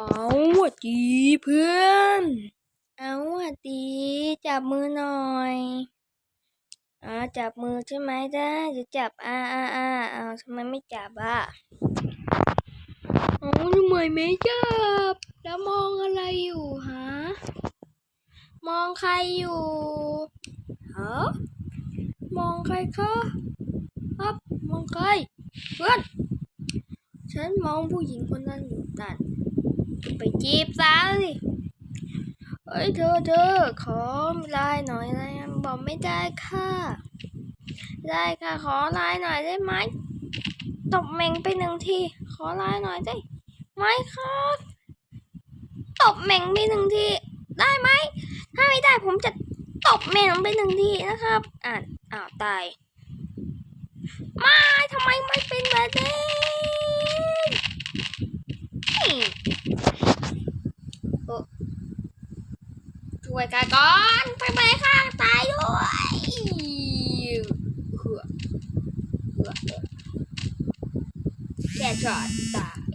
เอาหวัดดีเพื่อน เอาหวัดดีจับมือหน่อยอ่าจับมือใช่ไหมได้จะจับอ่าอ่าอ่าเอาทำไมไม่จับอะเอาทำไมไม่จับ แล้วมองอะไรอยู่ฮะ มองใครอยู่ฮะมองใครคะครับมองใครเพื่อน ฉันมองผู้หญิงคนนั้นอยู่นั่น ไปจีบสาวสิเอ้ยเธอเธอขอไลน์หน่อยนะบอกไม่ได้ค่ะ ได้ค่ะขอไลน์หน่อยได้ไหมตบเมงไปหนึ่งที ขอไลน์หน่อยได้ไหมครับตบเมงไปหนึ่งทีได้ไหมถ้าไม่ได้ผมจะตบเมงไปหนึ่งทีนะครับอ่านอ้าวตายไม่ทำไมไม่เป็นแบบนี้ ช่วยกันก่อนไปไปข้างตายด้วยเหือเหือแก่จอดตาย